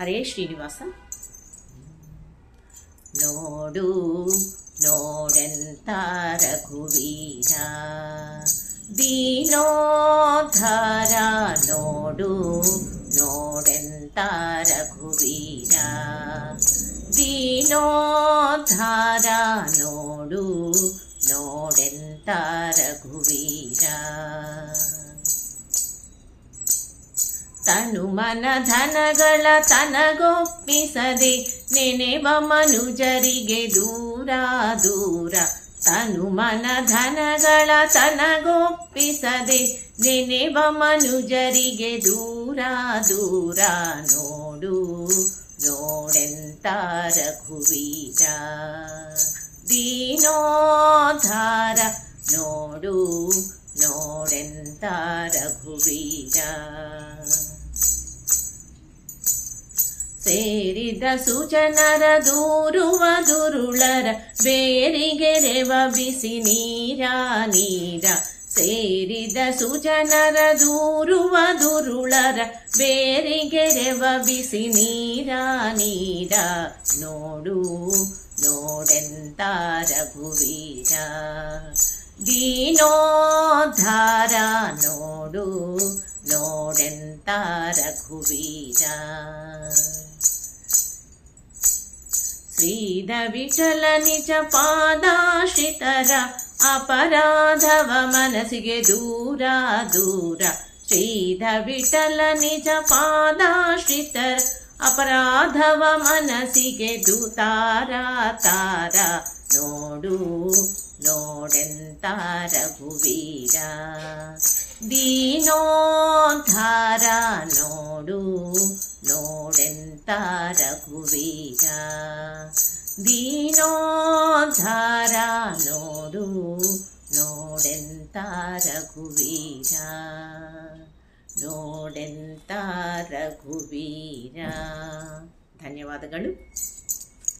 ಹರೇ ಶ್ರೀನಿವಾಸ ನೋಡು ನೋಡೆಂತ ರಘುವೀರ ದೀನೋದ್ಧಾರ ನೋಡು ನೋಡೆಂತ ರಘುವೀರ ದೀನೋದ್ಧಾರ ನೋಡು ತನು ಮನ ಧನಗಳ ತನಗೊಪ್ಪಿಸದೆ ನೆನೆವ ಮನುಜರಿಗೆ ದೂರ ದೂರ. ತನು ಮನ ಧನಗಳ ತನಗೊಪ್ಪಿಸದೆ ನೆನೆವ ಮನುಜರಿಗೆ ದೂರ ದೂರ. ನೋಡು, ನೋಡೆಂತ ರಘುವೀರ. ದೀನೋಧಾರ ನೋಡು, ನೋಡೆಂತ ರಘುವೀರ ಸೇರಿದ ಸುಜನರ ದೂರುವ ದುರುಳರ ಬೇರಿಗೆರೆವ ಬಿಸಿ ನೀರ ನೀರ ಸೇರಿದ ಸುಜನರ ದೂರುವ ದುರುಳರ ಬೇರಿಗೆರೆವ ಬಿಸಿ ನೀರ ನೀರ ನೋಡು ನೋಡೆಂತ ರಘುವೀರ ದೀನೋದ್ಧಾರ ನೋಡು ನೋಡೆಂತ ರಘುವೀರ. ಶ್ರೀದ ವಿಠಲ ನಿಜ ಪಾದಾಶ್ರಿತರ ಅಪರಾಧವ ಮನಸ್ಸಿಗೆ ದೂರ ದೂರ. ಶ್ರೀದ ವಿಠಲ ನಿಜ ಪಾದಾಶ್ರಿತರ ಅಪರಾಧವ ಮನಸ್ಸಿಗೆ ದೂತಾರ ತಾರ. ನೋಡು ನೋಡೆಂತ ರಘುವೀರ. ದೀನೋದ್ಧಾರ ನೋಡು ನೋಡೆಂತ ರಘುವೀರ ದೀನೋದ್ಧಾರ ನೋಡು ನೋಡೆಂತ ರಘುವೀರ ನೋಡೆಂತ ರಘುವೀರ ಧನ್ಯವಾದಗಳು